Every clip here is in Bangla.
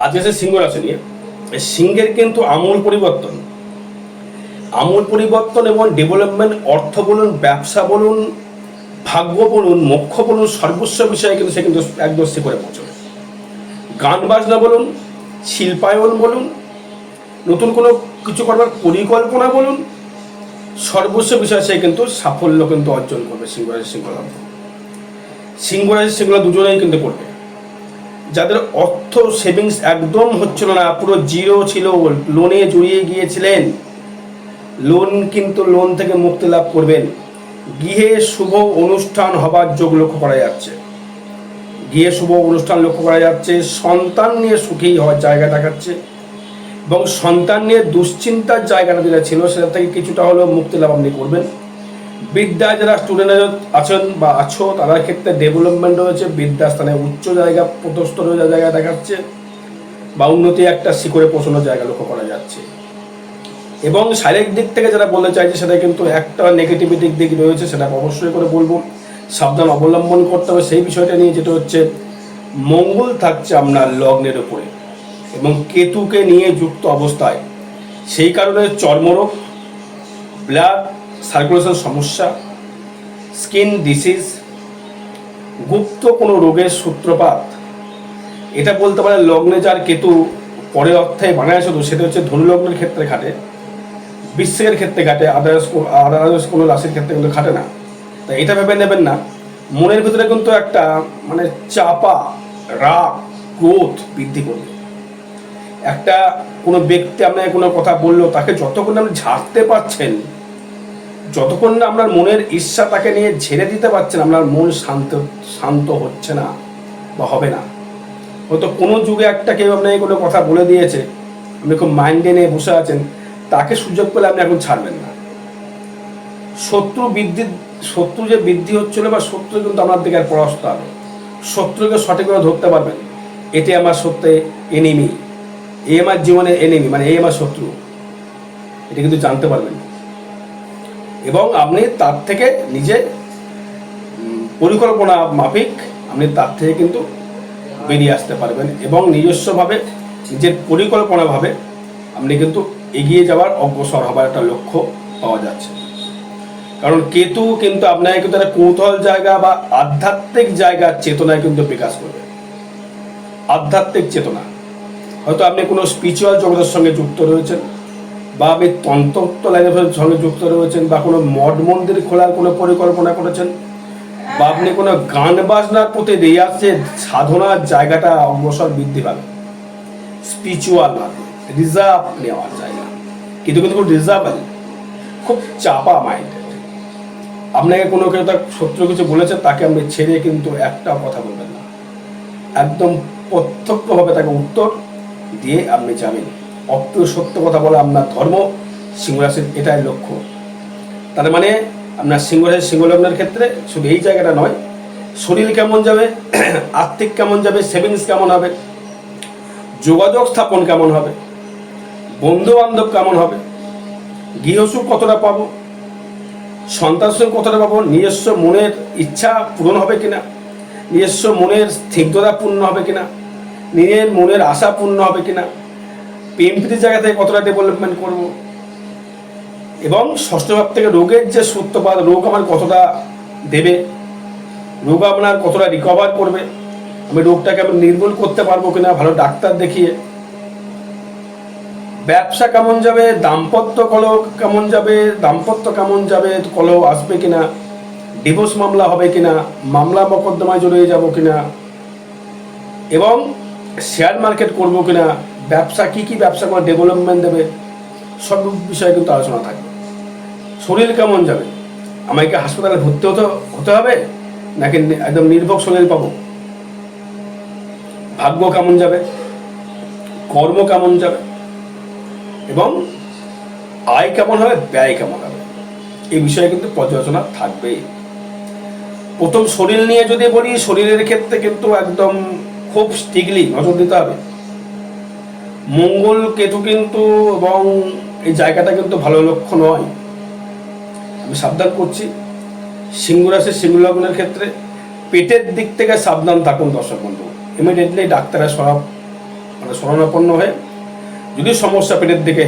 আজকে সে সিংহ রাশি নিয়ে সিংহের কিন্তু আমূল পরিবর্তন। আমূল পরিবর্তন এবং ডেভেলপমেন্ট অর্থ বলুন, ব্যবসা বলুন, ভাগ্য বলুন, মোক্ষ বলুন, সর্বস্ব বিষয়ে কিন্তু সে কিন্তু একদম করে পৌঁছবে। গান বাজনা বলুন, শিল্পায়ন বলুন, নতুন কোনো কিছু করবার পরিকল্পনা বলুন, সর্বস্ব বিষয়ে সে কিন্তু সাফল্য কিন্তু অর্জন করবে সিংহরাশি সিংহলাভ সিংহরাশি সিংহলা দুজনেই কিন্তু করবে। যাদের অর্থ সেভিংস একদম হচ্ছিল না, পুরো জিরো ছিল লোনে জড়িয়ে গিয়েছিলেন। লোন কিন্তু লোন থেকে মুক্তি লাভ করবেন। গৃহে শুভ অনুষ্ঠান হবার যোগ লক্ষ্য করা যাচ্ছে। গৃহে শুভ অনুষ্ঠান লক্ষ্য করা যাচ্ছে, সন্তান নিয়ে সুখী হওয়ার জায়গা দেখাচ্ছে এবং সন্তান নিয়ে দুশ্চিন্তার জায়গাটা যেটা ছিল, সেটা থেকে কিছুটা হলেও মুক্তি লাভ আপনি করবেন। বিদ্যায় যারা স্টুডেন্ট আছেন বা আছো, তাদের ক্ষেত্রে ডেভেলপমেন্ট রয়েছে। বিদ্যাস্থানে উচ্চ জায়গা রয়ে জায়গা দেখাচ্ছে বা উন্নতি একটা শিখরে পৌঁছানোর জায়গা লক্ষ্য করা যাচ্ছে। এবং শারীরিক দিক থেকে যারা বলতে চাইছে, সেটা কিন্তু একটা নেগেটিভিটির দিক রয়েছে, সেটা অবশ্যই করে বলব। সাবধান অবলম্বন করতে হবে। সেই বিষয়টা নিয়ে যেটা হচ্ছে, মঙ্গল থাকছে আপনার লগ্নের উপরে এবং কেতুকে নিয়ে যুক্ত অবস্থায়। সেই কারণে চর্মরোগ, ব্লাড সার্কুলেশন সমস্যা, স্কিন ডিসিজ, গুপ্ত কোনো রোগের সূত্রপাত। এটা বলতে পারে লগ্নে যার কেতু পরের অর্থায় বানায় শুধু সেটা হচ্ছে ধনুলগ্নের ক্ষেত্রে খাটে বিশ্বের ক্ষেত্রে খাটে আদার্স আদার্স কোনো রাশির ক্ষেত্রে কিন্তু খাটে না। তা এটা ভেবে নেবেন না। মনের ভিতরে কিন্তু একটা মানে চাপা, রাগ, ক্রোধ বৃদ্ধি করবে। একটা কোনো ব্যক্তি আপনাকে কোনো কথা বলল, তাকে যতক্ষণ আপনি ঝাড়তে পারছেন যতক্ষণ না আপনার মনের ইচ্ছা তাকে নিয়ে ঝেড়ে দিতে পারছেন, আপনার মন শান্ত শান্ত হচ্ছে না বা হবে না। হয়তো কোনো যুগে একটা কেউ আপনাকে কোনো কথা বলে দিয়েছে, আপনি খুব মাইন্ডে নিয়ে বসে আছেন, তাকে সুযোগ পেলে আপনি এখন ছাড়বেন না। শত্রু বৃদ্ধি, শত্রু যে বৃদ্ধি হচ্ছিল বা শত্রু কিন্তু আপনার দিকে আর পরাস্ত হবে। শত্রুকে সঠিকভাবে ধরতে পারবেন। এটি আমার সত্যি এনিমি এ আমার জীবনের এনিমি মানে এ আমার শত্রু। এটা কিন্তু জানতে পারবেন। এবং আপনি তার থেকে নিজে পরিকল্পনা মাফিক, আপনি তার থেকে কিন্তু বেরিয়ে আসতে পারবেন এবং নিজস্বভাবে, নিজের পরিকল্পনাভাবে আপনি কিন্তু এগিয়ে যাওয়ার অগ্রসর হবার একটা লক্ষ্য পাওয়া যাচ্ছে। কারণ কেতু কিন্তু আপনাকে কিন্তু একটা কৌতূহল জায়গা বা আধ্যাত্মিক জায়গার চেতনায় কিন্তু বিকাশ করবে। আধ্যাত্মিক চেতনা। হয়তো আপনি কোনো স্পিরিচুয়াল জগতের সঙ্গে যুক্ত রয়েছেন বা আপনি তন্ত্রত্ব লাইনের সঙ্গে যুক্ত রয়েছেন বা কোনো মঠ মন্দির খোলার কোনো পরিকল্পনা করেছেন? বা আপনি কোনো গান বাজনার প্রতি রেয়াজের সাধনার জায়গাটা অগ্রসর বৃদ্ধি পাবে। স্পিরিচুয়াল ভাবে। রিজার্ভ নেওয়ার জায়গা। কিন্তু কিন্তু খুব রিজার্ভাল খুব চাপা মাইন্ড আপনাকে কোনো কেউ তার শত্রু কিছু বলেছে, তাকে আপনি ছেড়ে কিন্তু একটা কথা বলবেন না। একদম প্রত্যক্ষভাবে তাকে উত্তর দিয়ে আপনি যাবেন। অপ্রিয় সত্য কথা বলা আপনার ধর্ম, সিংহরাশির এটাই লক্ষ্য। তার মানে আপনার সিংহরাশির সিংহলগ্নের ক্ষেত্রে শুধু এই জায়গাটা নয়, শরীর কেমন যাবে, আর্থিক কেমন যাবে সেভিংস কেমন হবে, যোগাযোগ স্থাপন কেমন হবে বন্ধু বান্ধব কেমন হবে গৃহসুখ কতটা পাবো, সন্তান সুখ কতটা পাবো, নিজস্ব মনের ইচ্ছা পূরণ হবে কিনা, নিজস্ব মনের স্থিগ্ধতা পূর্ণ হবে কিনা, নিজের মনের আশা পূর্ণ হবে কিনা প্রেম প্রীতির জায়গা থেকে কতটা ডেভেলপমেন্ট করব? এবং ষষ্ঠ ভাব থেকে রোগের যে সূত্রপাত, রোগ আমার কতটা দেবে? রোগ আপনার কতটা রিকভার করবে? আমি রোগটাকে আমি নির্মূল করতে পারব কিনা, ভালো ডাক্তার দেখিয়ে। ব্যবসা কেমন যাবে? দাম্পত্য কলহ কেমন যাবে? দাম্পত্য কেমন যাবে? কলহ আসবে কিনা? ডিভোর্স মামলা হবে কিনা? মামলা মকদ্দমায় জড়িয়ে যাব কিনা? এবং শেয়ার মার্কেট করব কিনা? ব্যবসা, কি কি ব্যবসা করে ডেভেলপমেন্ট দেবে, সব বিষয়ে কিন্তু আলোচনা থাকবে। শরীর কেমন যাবে? আমাকে হাসপাতালে ভর্তি হতে হতে হবে? নাকি একদম নির্ভর শরীর পাবো? ভাগ্য কেমন যাবে? কর্ম কেমন যাবে? এবং আয় কেমন হবে, ব্যয় কেমন হবে? এই বিষয়ে কিন্তু পর্যালোচনা থাকবেই। প্রথম শরীর নিয়ে যদি বলি, শরীরের ক্ষেত্রে কিন্তু একদম খুব স্ট্রিকলি নজর দিতে হবে। মঙ্গল কেতু কিন্তু এবং এই জায়গাটা কিন্তু ভালো লক্ষ্য নয়। আমি সাবধান করছি। সিংহ রাশির সিংহ লগ্নের ক্ষেত্রে পেটের দিক থেকে সাবধান থাকুন দর্শক বন্ধু। ইমিডিয়েটলি ডাক্তারের সব মানে শরণাপন্ন হয়ে যদি সমস্যা পেটের দিকে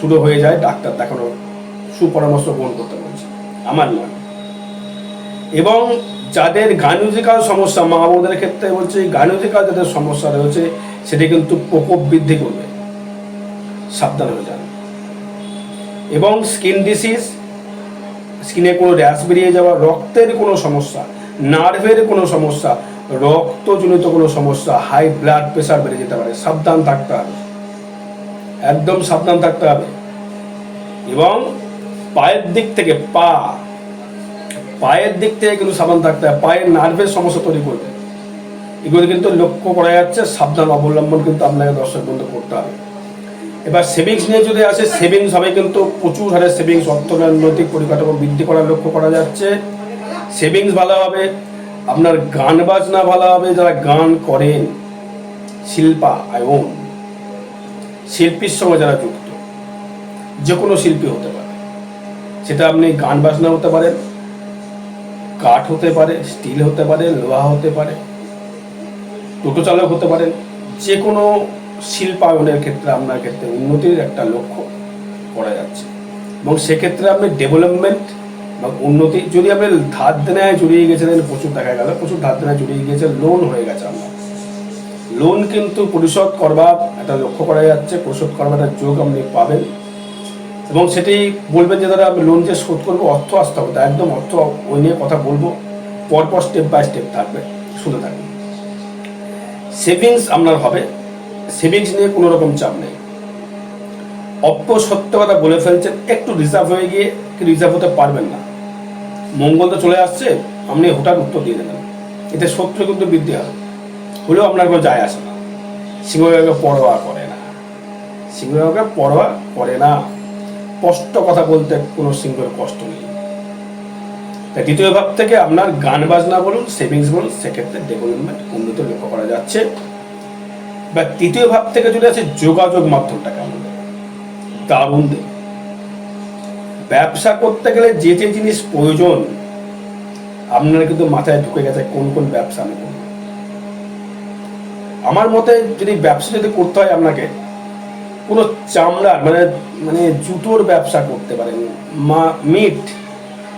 শুরু হয়ে যায়, ডাক্তার দেখানোর সুপরামর্শ গ্রহণ করতে বলছে। আমার নয়। এবং যাদের গাইনোজিক্যাল সমস্যা মা বোনদের ক্ষেত্রে বলছে গাইনোজিক্যাল যাদের সমস্যা রয়েছে সেটি কিন্তু প্রকোপ বৃদ্ধি করবে। সাবধান হয়ে যান। এবং স্কিন ডিসিজ স্কিনে কোনো র্যাশ বেরিয়ে যাওয়া, রক্তের কোনো সমস্যা নার্ভের কোনো সমস্যা, রক্তজনিত কোনো সমস্যা হাই ব্লাড প্রেশার বেড়ে যেতে পারে। সাবধান থাকতে হবে। একদম সাবধান থাকতে হবে। এবং পায়ের দিক থেকে পা, পায়ের দিক থেকে কিন্তু সাবধান থাকতে হবে। পায়ের নার্ভের সমস্যা তৈরি করবে। এগুলো কিন্তু লক্ষ্য করা যাচ্ছে, সাবধান অবলম্বন কিন্তু আপনাকে দর্শক বন্ধু করতে হবে। এবার সেভিংস নিয়ে যদি আসে সেভিংস হবে কিন্তু প্রচুর হারে সেভিংস অর্থনৈতিক পরিকাঠামো বৃদ্ধি করার লক্ষ্য করা যাচ্ছে। সেভিংস ভালো হবে, আপনার গান বাজনা ভালো হবে, যারা গান করেন শিল্পা এবং শিল্পীর সঙ্গে যারা যুক্ত যে কোনো শিল্পী হতে পারে। সেটা আপনি গান বাজনা হতে পারেন কাঠ হতে পারে, স্টিল হতে পারে, লোহা হতে পারে টোটো চালক হতে পারেন যে কোনো শিল্পায়নের ক্ষেত্রে আপনার ক্ষেত্রে উন্নতির একটা লক্ষ্য করা যাচ্ছে। এবং সেক্ষেত্রে আপনি ডেভেলপমেন্ট বা উন্নতি, যদি আপনি ধার দেনায় জড়িয়ে গেছিলেন, প্রচুর দেখা গেল, প্রচুর ধার দেনায় জড়িয়ে গিয়েছে লোন হয়ে গেছে আপনার। লোন কিন্তু পরিশোধ করবার একটা লক্ষ্য করা যাচ্ছে, পরিশোধ করবার একটা যোগ আপনি পাবেন। এবং সেটি বলবেন যে, দাদা, আমি লোন যে শোধ করব, অর্থ আসতে হবে। একদম অর্থ ওই নিয়ে কথা বলব। পরপর স্টেপ বাই স্টেপ থাকবে শুনে থাকবে। সেভিংস আপনার হবে। সেভিংস নিয়ে কোনো রকম চাপ নেই। অপ্য সত্য কথা বলে ফেলছেন একটু রিজার্ভ হয়ে গিয়ে কি রিজার্ভ হতে পারবেন না। মঙ্গল তো চলে আসছে, আপনি হঠাৎ উত্তর দিয়ে দেবেন। এতে শত্রু কিন্তু বৃদ্ধি হবে। হলেও আপনার কোনো যায় আসে না। সিংহকে পরোয়া করে না। সিংহকে পরোয়া করে না। স্পষ্ট কথা বলতে কোনো সিংহের কষ্ট নেই। তাই দ্বিতীয় ভাব থেকে আপনার গান বাজনা বলুন, সেভিংস বলুন, সেক্ষেত্রে ডেভেলপমেন্ট উন্নত লক্ষ্য করা যাচ্ছে। বা তৃতীয় ভাব থেকে চলে আসে যোগাযোগ মাধ্যমটা কেমন? দারুণ। ব্যবসা করতে গেলে যে যে জিনিস প্রয়োজন, আপনারা কিন্তু মাথায় ঢুকে গেছে কোন কোন ব্যবসা আমি করব। আমার মতে যদি ব্যবসা যদি করতে হয় আপনাকে, কোনো চামড়ার মানে মানে জুতোর ব্যবসা করতে পারেন, মা মিট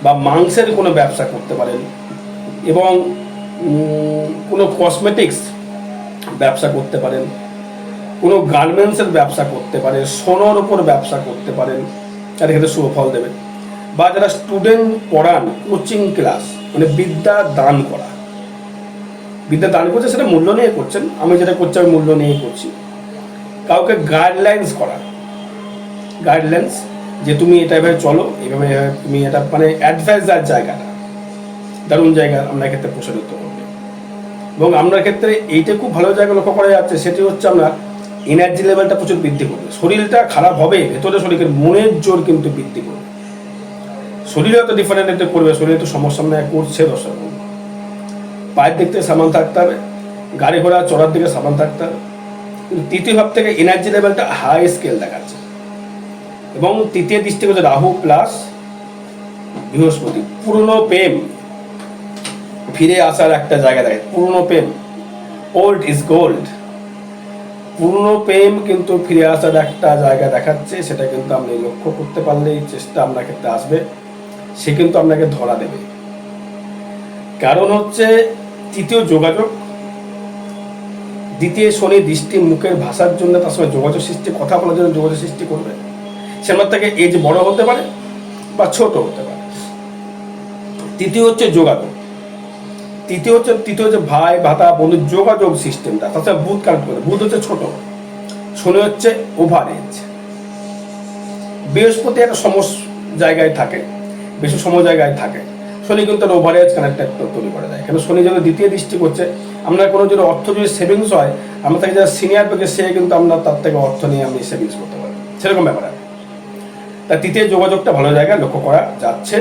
বা মাংসের কোনো ব্যবসা করতে পারেন এবং কোনো কসমেটিক্স ব্যবসা করতে পারেন, কোনো গার্মেন্টসের ব্যবসা করতে পারেন, সোনার উপর ব্যবসা করতে পারেন তার ক্ষেত্রে শুভ ফল দেবে। বা যারা স্টুডেন্ট পড়ান কোচিং ক্লাস মানে বিদ্যা দান করা। বিদ্যা দান করছে, সেটা মূল্য নিয়ে করছেন। আমি যেটা করছি, আমি মূল্য নিয়ে করছি। কাউকে গাইডলাইন্স করা। গাইডলাইন্স যে তুমি এটা এভাবে চলো, এভাবে তুমি এটা মানে অ্যাডভাইজার জায়গাটা, দারুণ জায়গা আপনার ক্ষেত্রে প্রসারিত করবে। এবং আপনার ক্ষেত্রে এইটা খুব ভালো জায়গা লক্ষ্য করা যাচ্ছে, সেটি হচ্ছে আপনার এনার্জি লেভেলটা প্রচুর বৃদ্ধি করবে। শরীরটা খারাপ হবে, ভেতরে শরীরের মনের জোর কিন্তু বৃদ্ধি করবে। শরীরে হয়তো ডিফারেন্ট একটা করবে, শরীরে তো সমস্যা হয় করছে দর্শক। পায়ের দিক থেকে সামান থাকতে হবে, গাড়ি ঘোড়া চড়ার দিকে সামান থাকতে হবে। তৃতীয় ভাব থেকে এনার্জি লেভেলটা হাই স্কেল দেখাচ্ছে। এবং তৃতীয় দৃষ্টি হচ্ছে রাহু প্লাস বৃহস্পতি। পুরনো প্রেম ফিরে আসার একটা জায়গা দেখে পুরনো প্রেম। ওল্ড ইজ গোল্ড পুরনো প্রেম কিন্তু ফিরে আসার একটা জায়গা দেখাচ্ছে, সেটা কিন্তু আপনি লক্ষ্য করতে পারলেই চেষ্টা আপনার ক্ষেত্রে আসবে। সে কিন্তু আপনাকে ধরা দেবে। কারণ হচ্ছে তৃতীয় যোগাযোগ। দ্বিতীয় শনি দৃষ্টি মুখের ভাষার জন্য তার সঙ্গে যোগাযোগ সৃষ্টি, কথা বলার জন্য যোগাযোগ সৃষ্টি করবে। সে আমার থেকে এজ বড় হতে পারে বা ছোট হতে পারে। তৃতীয় হচ্ছে যোগাযোগ। তৃতীয় হচ্ছে তৃতীয় হচ্ছে ভাই, ভাতা বন্ধু যোগাযোগ সিস্টেমটা তাছাড়া বুধ কানেক্ট করে। বুধ হচ্ছে ছোট। শনি হচ্ছে ওভার এজ বৃহস্পতি একটা সমস জায়গায় থাকে। বেশি সময় জায়গায় থাকে। শনি কিন্তু ওভার এজ কানেক্টেড তৈরি করে দেয়। কেন? শনি যেন দ্বিতীয় দৃষ্টি করছে। আমরা কোনো যদি অর্থ যদি সেভিংস হয়, আমরা তাকে যারা সিনিয়র পেকে সে কিন্তু আমরা তার থেকে অর্থ নিয়ে আমি সেভিংস করতে পারি সেরকম ব্যাপার তা তৃতীয় যোগাযোগটা ভালো জায়গায় লক্ষ্য করা যাচ্ছে।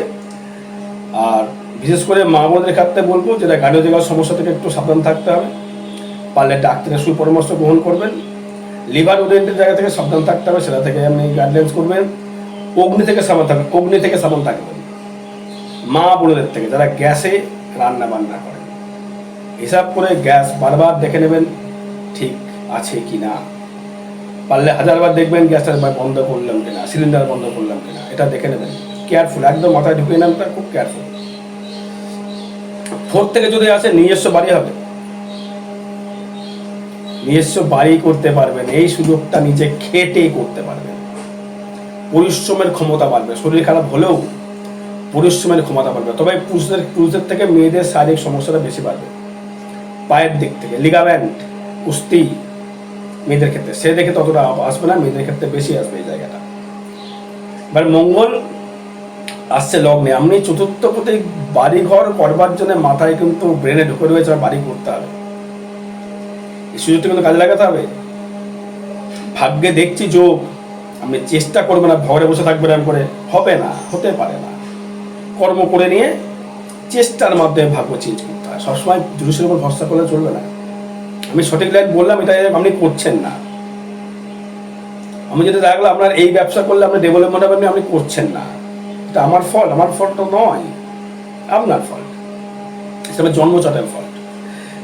আর বিশেষ করে মা বোনদের ক্ষেত্রে বলব যেটা জায়গার সমস্যা থেকে একটু সাবধান থাকতে হবে। পারলে ডাক্তারের সুপরামর্শ গ্রহণ করবেন। লিভার ওরিয়েন্টেড জায়গা থেকে সাবধান থাকতে হবে, সেটা থেকে আপনি গাইডলাইন্স করবেন। অগ্নি থেকে সাবধান থাকবেন, অগ্নি থেকে সাবধান থাকবেন। মা বোনদের থেকে যারা গ্যাসে রান্না বান্না করেন হিসাব করে গ্যাস বারবার দেখে নেবেন, ঠিক আছে কি না পারলে হাজারবার দেখবেন গ্যাসটা বন্ধ করলাম কিনা, সিলিন্ডার বন্ধ করলাম কিনা, এটা দেখে নেবেন। কেয়ারফুল একদম মাথায় ঢুকিয়ে নেন, তা খুব কেয়ারফুল ফোর থেকে যদি আসে, নিজস্ব বাড়ি হবে। নিজস্ব বাড়ি করতে পারবেন, এই সুযোগটা নিজে খেটে করতে পারবেন। পরিশ্রমের ক্ষমতা বাড়বে, শরীর খারাপ হলেও পরিশ্রমের ক্ষমতা বাড়বে। তবে পুরুষদের পুরুষদের থেকে মেয়েদের শারীরিক সমস্যাটা বেশি বাড়বে। পায়ের দিক থেকে লিগামেন্ট কুস্তি মেয়েদের ক্ষেত্রে। সে দেখে ততটা আসবে না, মেয়েদের ক্ষেত্রে বেশি আসবে এই জায়গাটা। এবার মঙ্গল আসছে লগ্নে। আপনি চতুর্থ পথে বাড়ি ঘর করবার জন্য মাথায় কিন্তু ব্রেনে ঢুকে রয়েছে বাড়ি করতে হবে। এই সুযোগটা কিন্তু কাজে লাগাতে হবে। ভাগ্যে দেখছি যোগ। আপনি চেষ্টা করবেন না, ঘরে বসে থাকবেন এরম করে। হবে না, হতে পারে না। কর্ম করে নিয়ে চেষ্টার মাধ্যমে ভাগ্য চেঞ্জ করতে হয়। সবসময় জুলুসের উপর ভরসা করলে চলবে না। আমি সঠিক লাইন বললাম, এটা আপনি করছেন না। আমি যদি দেখলাম আপনার এই ব্যবসা করলে আপনি ডেভেলপমেন্ট হবে আপনি করছেন না। এটা আমার ফল্ট আমার ফল্ট তো নয়, আপনার ফল্ট এটা আমার জন্মচটের ফল্ট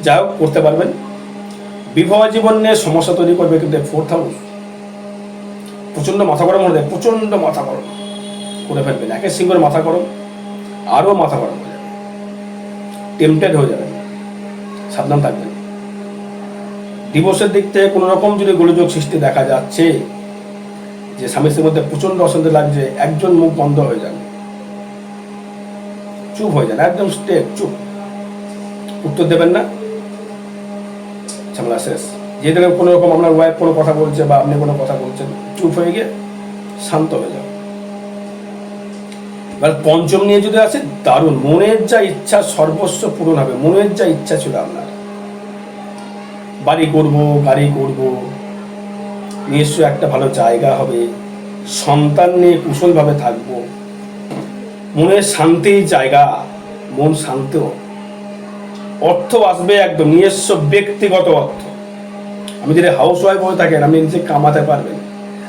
যাই হোক, করতে পারবেন। বিবাহ জীবন নিয়ে সমস্যা তৈরি করবে কিন্তু ফোর্থ হাউস প্রচণ্ড মাথা গরম হয়ে যায় প্রচণ্ড মাথা গরম। করে ফেলবেন একের সিঙ্গের মাথা গরম, আরও মাথা গরম হয়ে যাবে। টেম্পটেড হয়ে যাবেন। সাবধান থাকবেন। ডিভোর্সের দিক থেকে কোনো রকম যদি গোলযোগ সৃষ্টি দেখা যাচ্ছে, যে স্বামী স্ত্রীর মধ্যে প্রচণ্ড অশান্তি লাগছে, একজন মুখ বন্ধ হয়ে যান চুপ হয়ে যান একদম স্টেপ চুপ। উত্তর দেবেন না। ঝামেলা শেষ। যেদিকে কোনো রকম আপনার ওয়াইফ কোনো কথা বলছে বা আপনি কোনো কথা বলছেন, চুপ হয়ে গিয়ে শান্ত হয়ে যান এবার পঞ্চম নিয়ে যদি আসে, দারুণ। মনের যা ইচ্ছা সর্বস্ব পূরণ হবে। মনের যা ইচ্ছা ছিল আপনার। বাড়ি করব গাড়ি করব। নিজস্ব একটা ভালো জায়গা হবে। সন্তান নিয়ে কুশলভাবে থাকব। মনের শান্তির জায়গা, মন শান্ত। অর্থ আসবে একদম, নিজস্ব ব্যক্তিগত অর্থ। আমি যদি হাউস ওয়াইফ হয়ে থাকেন আপনি নিজে কামাতে পারবেন।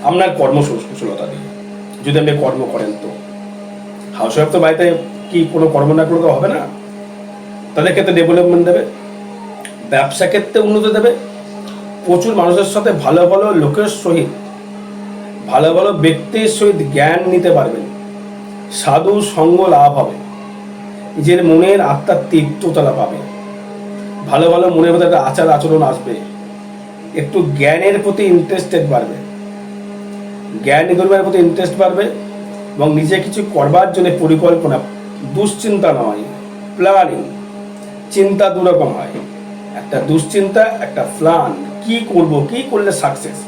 আপনার কর্ম কুশলতা দিয়ে যদি আপনি কর্ম করেন তো। হাউস ওয়াইফ তো বাড়িতে কি কোনো কর্ম না করলে তো হবে না। তাদের ক্ষেত্রে ডেভেলপমেন্ট দেবে। ব্যবসা ক্ষেত্রে উন্নতি দেবে। প্রচুর মানুষের সাথে ভালো ভালো লোকের সহিত, ভালো ভালো ব্যক্তির সহিত জ্ঞান নিতে পারবেন। সাধু সঙ্গ লাভ হবে। নিজের মনের আত্মার তৃপ্ততলা পাবে। ভালো ভালো মনের মধ্যে একটা আচার আচরণ আসবে। একটু জ্ঞানের প্রতি ইন্টারেস্টেড বাড়বে। জ্ঞান করবার প্রতি ইন্টারেস্ট বাড়বে এবং নিজে কিছু করবার জন্য পরিকল্পনা, দুশ্চিন্তা নয় প্ল্যানিং চিন্তা দুরকম হয়। একটা দুশ্চিন্তা, একটা প্ল্যান কি করব, কি করলে সাকসেস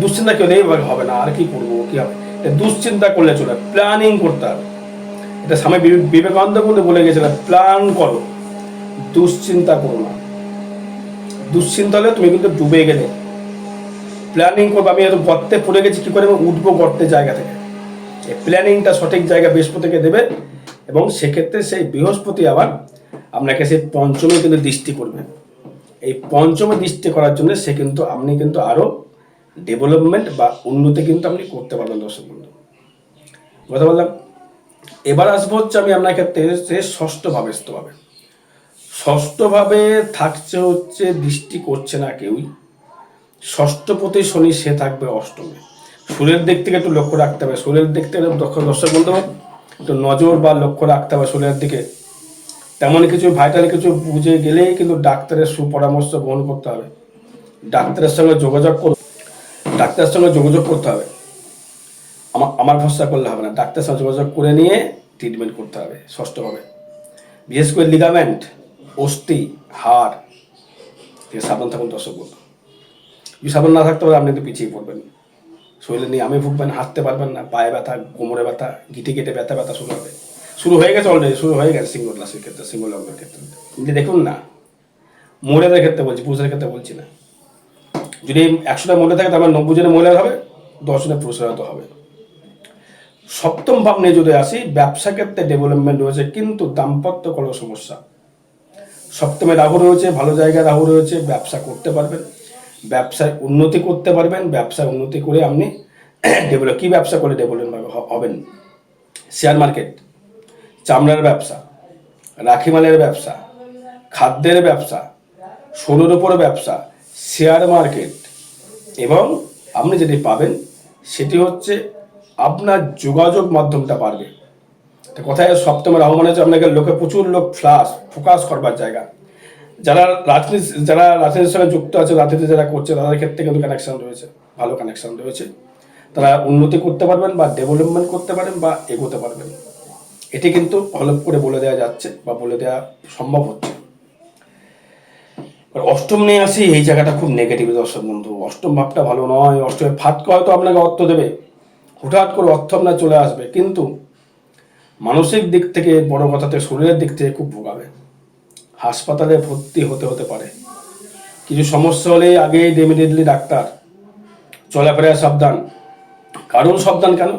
দুশ্চিন্তা কেউ নেই হবে না, আর কি করব, কি হবে? দুশ্চিন্তা করলে চলে প্ল্যানিং করতে হবে। এটা স্বামী বিবে- বিবেকানন্দ বলে বলে গেছিলেন প্ল্যান করো। দুশ্চিন্তা করো না। দুশ্চিন্তা হলে তুমি কিন্তু ডুবে গেলে। প্ল্যানিং করব, আমি এত গর্তে পড়ে গেছি, কি করে আমি উঠবো গর্তের জায়গা থেকে? এই প্ল্যানিংটা সঠিক জায়গা বৃহস্পতিকে দেবে, এবং সেক্ষেত্রে সেই বৃহস্পতি আবার আপনাকে সেই পঞ্চমে কিন্তু দৃষ্টি করবে। এই পঞ্চমে দৃষ্টি করার জন্য সে কিন্তু আপনি কিন্তু আরও ডেভেলপমেন্ট বা উন্নতি কিন্তু আপনি করতে পারবেন, দর্শক বন্ধু। কথা বললাম। এবার আসব হচ্ছে আমি আপনার ক্ষেত্রে সে ষষ্ঠভাবে পাবে ষষ্ঠভাবে থাকছে হচ্ছে দৃষ্টি করছে না কেউই। ষষ্ঠপতি শনি, সে থাকবে অষ্টমে। শরীরের দিক থেকে একটু লক্ষ্য রাখতে হবে। শরীরের দিক থেকে দর্শক হবে একটু নজর বা লক্ষ্য রাখতে হবে শরীরের দিকে। তেমন কিছু ভাইটাল কিছু বুঝে গেলেই কিন্তু ডাক্তারের সুপরামর্শ গ্রহণ করতে হবে। ডাক্তারের সঙ্গে যোগাযোগ কর ডাক্তারের সঙ্গে যোগাযোগ করতে হবে। আমার আমার ভরসা করলে হবে না। ডাক্তারের সঙ্গে যোগাযোগ করে নিয়ে ট্রিটমেন্ট করতে হবে ষষ্ঠভাবে বিশেষ করে লিগামেন্ট অস্থি, হাড় থেকে সাবধান থাকুন দর্শক যদি সাবধান না থাকতে পারে, আপনি তো পিছিয়ে পড়বেন। শরীরে নিয়ে আমি ভুগবেন, হাঁটতে পারবেন না। পায়ে ব্যথা, কোমরে ব্যথা, গিটে গেটে ব্যথা ব্যথা শুরু হবে। শুরু হয়ে গেছে অলরেডি শুরু হয়ে গেছে সিঙ্গল ক্লাসের ক্ষেত্রে সিঙ্গল লগ্নের ক্ষেত্রে। কিন্তু দেখুন না, মহিলাদের ক্ষেত্রে বলছি পুরুষের ক্ষেত্রে বলছি না। যদি একশোটা মহিলা থাকে তাহলে নব্বই জনের মহিলার হবে দশ জনের পুরুষের হয়তো হবে। সপ্তম ভাব নিয়ে যদি আসি, ব্যবসা ক্ষেত্রে ডেভেলপমেন্ট রয়েছে, কিন্তু দাম্পত্য কলহ সমস্যা। সপ্তমে রাহু রয়েছে, ভালো জায়গায় রাহু রয়েছে, ব্যবসা করতে পারবেন। ব্যবসায় উন্নতি করতে পারবেন, ব্যবসায় উন্নতি করে আপনি ডেভেলপ কী ব্যবসা করে ডেভেলপমেন্ট হবেন? শেয়ার মার্কেট ব্যবসা, রাখিমালের ব্যবসা, খাদ্যের ব্যবসা, সোনার উপর ব্যবসা শেয়ার মার্কেট এবং আপনি যেটি পাবেন সেটি হচ্ছে আপনার যোগাযোগ মাধ্যমটা বাড়বে। কোথায় সপ্তমের আহ্বান হচ্ছে আপনাকে লোকে প্রচুর লোক ফ্লাস ফোকাস করবার জায়গা। যারা রাজনীতি, যারা রাজনীতির সঙ্গে যুক্ত আছে, রাজনীতি যারা করছে, তাদের ক্ষেত্রে কিন্তু কানেকশন রয়েছে, ভালো কানেকশন রয়েছে। তারা উন্নতি করতে পারবেন বা ডেভেলপমেন্ট করতে পারেন বা এগোতে পারবেন। এটি কিন্তু হলপ করে বলে দেওয়া যাচ্ছে বা বলে দেওয়া সম্ভব হচ্ছে। অষ্টম নিয়ে আসি, এই জায়গাটা খুব নেগেটিভ দর্শক বন্ধু। অষ্টম ভাবটা ভালো নয় অষ্টমের ফাটকা হয়তো আপনাকে অর্থ দেবে। হুটহাট করে অর্থ আপনার চলে আসবে, কিন্তু মানসিক দিক থেকে, বড় কথাতে শরীরের দিক থেকে খুব ভোগাবে। হাসপাতালে ভর্তি হতে হতে পারে। কিছু সমস্যা হলে আগে ইমিডিয়েটলি ডাক্তার। চলাফেরা সাবধান। কারণ সাবধান কেন?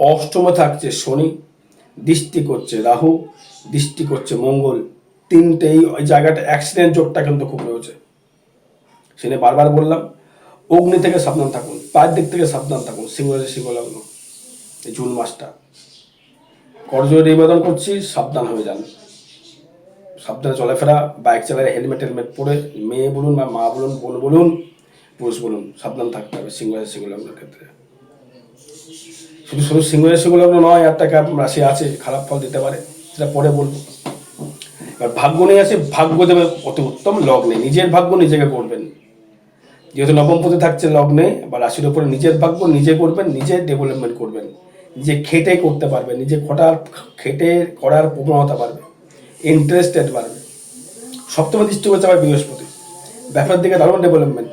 অষ্টমে থাকছে শনি দৃষ্টি করছে রাহু, দৃষ্টি করছে মঙ্গল। তিনটেই ওই জায়গাটা অ্যাক্সিডেন্ট যোগটা কিন্তু খুব রয়েছে। সেটা বারবার বললাম, অগ্নি থেকে সাবধান থাকুন, পায়ের দিক থেকে সাবধান থাকুন সিংহরাজি সিংহলগ্ন এই জুন মাসটা। করজোরে নিবেদন করছি, সাবধান হয়ে যান। সাবধানে চলাফেরা বাইক চালায় হেলমেট হেলমেট পরে, মেয়ে বলুন বা মা বলুন, বোন বলুন, পুরুষ বলুন, সাবধান থাকতে হবে সিংহরাজি সিংহলগ্নের ক্ষেত্রে। শুধু শুধু সিংহরাজি সিংহলগ্ন নয় একটা ক্যাপ রাশি আছে, খারাপ ফল দিতে পারে, সেটা পরে বলব। এবার ভাগ্য নিয়ে আসে, ভাগ্য দেবে অতি উত্তম লগ্নে, নিজের ভাগ্য নিজেকে করবেন। যেহেতু নবম পদে থাকছে লগ্নে বা রাশির উপরে নিজের ভাগ্য নিজে করবেন, নিজে ডেভেলপমেন্ট করবেন, নিজে খেটে করতে পারবেন, নিজে খটার, খেটে করার প্রবণতা বাড়বে ইন্টারেস্টেড বাড়বে। সপ্তমে দৃষ্টি করছে আবার বৃহস্পতি। ব্যাপার দিকে দারুণ ডেভেলপমেন্ট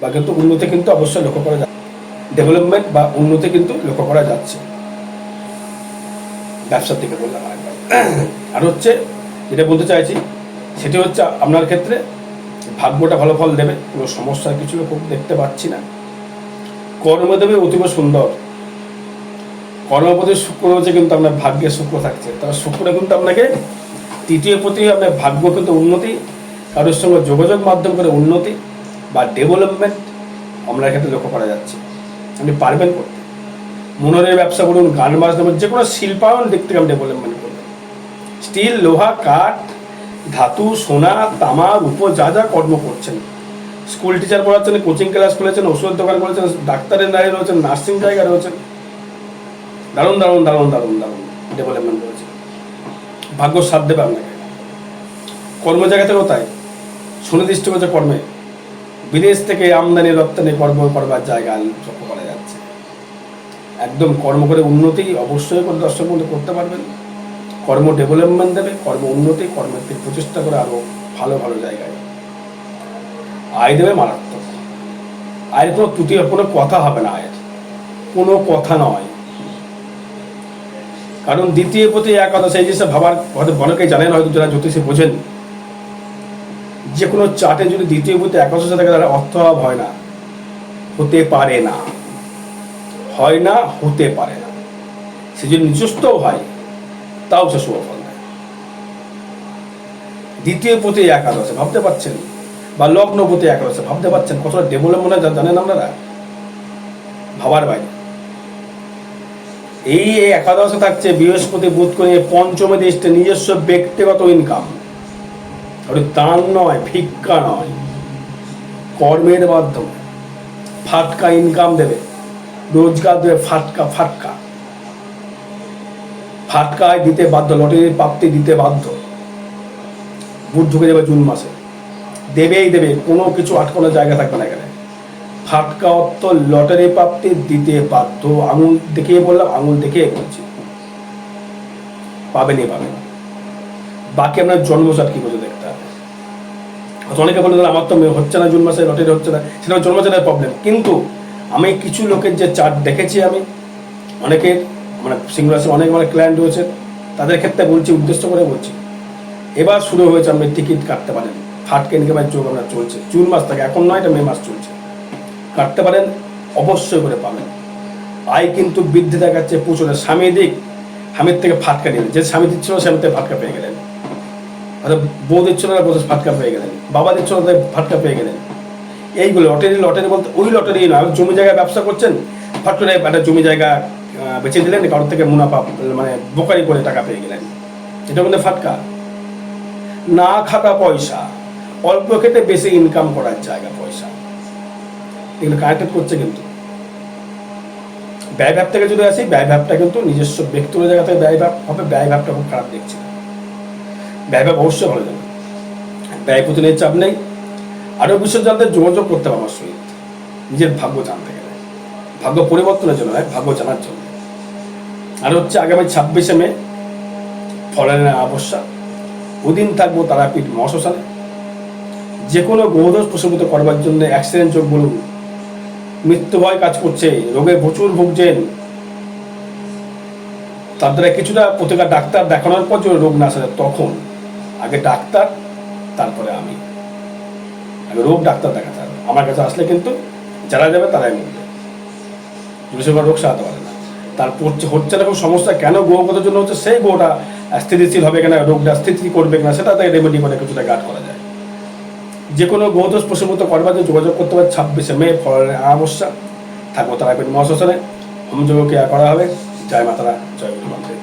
বা কিন্তু উন্নতি কিন্তু অবশ্যই লক্ষ্য করা যায়। ডেভেলপমেন্ট বা উন্নতি কিন্তু লক্ষ্য করা যাচ্ছে। ব্যবসার দিকে বললাম আর হচ্ছে যেটা বলতে চাইছি, সেটি হচ্ছে আপনার ক্ষেত্রে ভাগ্যটা ভালো ফল দেবে, কোনো সমস্যার কিছু খুব দেখতে পাচ্ছি না। কর্ম দেবে অতীব সুন্দর। কর্মপতি শুক্র হচ্ছে কিন্তু আপনার ভাগ্যে শুক্র থাকছে। তার শুক্র কিন্তু আপনাকে তৃতীয় প্রতি আপনার ভাগ্য কিন্তু উন্নতি, কারোর সঙ্গে যোগাযোগ মাধ্যম করে উন্নতি বা ডেভেলপমেন্ট আপনার ক্ষেত্রে লক্ষ্য করা যাচ্ছে। আপনি পারবেন করতে। মনোরের ব্যবসা করুন, গান বাজনা যে কোনো শিল্পায়ন দিক থেকে আপনি ডেভেলপমেন্ট করবেন স্টিল, লোহা, কাঠ, ধাতু, সোনা, তামা, রূপ, যা যা কর্ম করছেন। স্কুল টিচার পড়াচ্ছেন, কোচিং ক্লাস খুলেছেন ওষুধ দোকান করেছেন ডাক্তারের দাঁড়িয়ে রয়েছেন, নার্সিং জায়গায় রয়েছেন। দারুণ দারুণ দারুণ দারুণ দারুণ ডেভেলপমেন্ট করেছে ভাগ্য সাথ দেবে আপনাকে। কর্ম জায়গা থেকেও তাই। সুনির্দিষ্ট করেছে কর্মে। বিদেশ থেকে আমদানি, রপ্তানি, কর্ম করবার জায়গা লক্ষ্য করা যাচ্ছে। একদম কর্ম করে উন্নতি অবশ্যই করে দর্শক বন্ধু করতে পারবেন। কর্ম ডেভেলপমেন্ট দেবে, কর্ম উন্নতি, কর্মের প্রচেষ্টা করে আরও ভালো ভালো জায়গায়। আয় দেবে মারাত্মক। আয়ের কোনো ত্রুটি, কোনো কথা হবে না আয়ের। কোনো কথা নয়। কারণ দ্বিতীয় প্রতি একাদশ, এই জিনিসটা ভাবার হয়তো অনেকেই জানেন, হয়তো যারা জ্যোতিষে বোঝেন। যে কোনো চার্টে যদি দ্বিতীয় প্রতি একাদশ থাকে, তাহলে অর্থ অভাব হয় না। হতে পারে না। হয় না, হতে পারে না। সে যদি নিজস্বও হয়, তাও সে শুভ ফল দ্বিতীয় প্রতি একাদশে, ভাবতে পারছেন? বা লগ্ন প্রতি একাদশে, ভাবতে পারছেন? কতটা ডেভেলপমেন্ট হয় জানেন আপনারা? ভাবার বাইরে। এই একাদশে থাকছে বৃহস্পতি বুধ করে পঞ্চমে দৃষ্টি নিজস্ব ব্যক্তিগত ইনকাম ওটা দান নয়, ভিক্ষা নয়। কর্মের মাধ্যমে ফাটকা ইনকাম দেবে। রোজগার দেবে, ফাটকা ফাটকা। ফাটকায় দিতে বাধ্য, লটারির প্রাপ্তি দিতে বাধ্য। বুধ ঢুকে যাবে জুন মাসে। দেবেই দেবে, কোনো কিছু আটকানোর জায়গা থাকবে না এখানে। ফাটকা অর্থ লটারি প্রাপ্তি দিতে বাধ্য। আঙুল দেখিয়ে বললাম, আঙুল দেখিয়ে বলছি। পাবেনই পাবেন বাকি আপনার জন্মসাট কি হয়তো অনেকে বলে দাদা আমার তো হচ্ছে না জুন মাসে লটারি হচ্ছে না, সেটা জন্মসাটের প্রবলেম কিন্তু আমি কিছু লোকের যে চার্ট দেখেছি আমি, অনেকের মানে সিংহ রাশির অনেক মানে ক্লায়েন্ট রয়েছে, তাদের ক্ষেত্রে বলছি, উদ্দেশ্য করে বলছি। এবার শুরু হয়েছে, আপনি টিকিট কাটতে পারেন। ফাটকে ইনকামের যোগ আপনার চলছে। জুন মাস থেকে, এখন নয়, এটা মে মাস চলছে। কাটতে পারেন, অবশ্যই করে পাবেন। আয় কিন্তু বৃদ্ধি দেখাচ্ছে প্রচুর। স্বামী দিক, স্বামীর থেকে ফাটকা নিলেন। যে স্বামী দিচ্ছিল স্বামীর থেকে ফাটকা পেয়ে গেলেন। অর্থাৎ বউ দিচ্ছিল না বউ ফাটকা পেয়ে গেলেন। বাবা দিচ্ছিল না ফাটকা পেয়ে গেলেন। এইগুলো লটারি লটারি বলতে ওই লটারি আপনি জমি জায়গায় ব্যবসা করছেন? ফট একটা জমি জায়গা বেচে দিলেন, কারোর থেকে মুনাফা মানে বোকারি করে টাকা পেয়ে গেলেন। এটা বলতে ফাটকা। না খাতা পয়সা, অল্প খেতে বেশি ইনকাম করার জায়গা পয়সা। এগুলো কানেক্টেড করছে কিন্তু। ব্যয় ভাব থেকে যদি আসি, ব্যয় ভাবটা কিন্তু নিজস্ব ব্যক্তিগত জায়গা থেকে ব্যয় ভাব হবে, ব্যয় ভাবটা খুব খারাপ দেখছি না। ব্যয় অবশ্যই ভালো যাবে। ব্যয় প্রতিনিধির চাপ নেই। আরও বিষয় জানতে যোগাযোগ করতে হবে আমার সহিত নিজের ভাগ্য জানতে গেলে। ভাগ্য পরিবর্তনের জন্য নয়, ভাগ্য জানার জন্য। আর হচ্ছে আগামী ছাব্বিশে মে ফলনের অবস্থা ওদিন থাকব তারাপীঠ মহাশ্মশানে। যে কোনো গ্রহদোষ প্রশমিত করবার জন্য অ্যাক্সিডেন্ট যোগ বলুন। মৃত্যু ভয় কাজ করছে, রোগে প্রচুর ভুগছেন। তার দ্বারা কিছুটা প্রতিকার ডাক্তার দেখানোর পর যদি রোগ না আসে তখন আগে ডাক্তার, তারপরে আমি। আগে রোগ ডাক্তার দেখাতে হবে। আমার কাছে আসলে কিন্তু যারা যাবে তারাই মরবে। পুলিশের রোগ সারাতে পারে না। তার হচ্ছে হচ্ছে না সমস্যা, কেন গ্রহগত জন্য হচ্ছে সেই গ্রহটা স্থিতিশীল হবে কিনা, রোগটা স্থিতি করবে কিনা, সেটা তাই রেমেডি করে কিছুটা গার্ড করা যায়। যে কোনো গ্রহদোষ প্রসঙ্গত করবার জন্য যোগাযোগ করতে হবে ছাব্বিশে মে, ফলের অমাবস্যা থাকব তারাপীঠ মহাশ্মশানে। হোমযোগ ক্রিয়া করা হবে? জয় মাতারা, জয় গুরু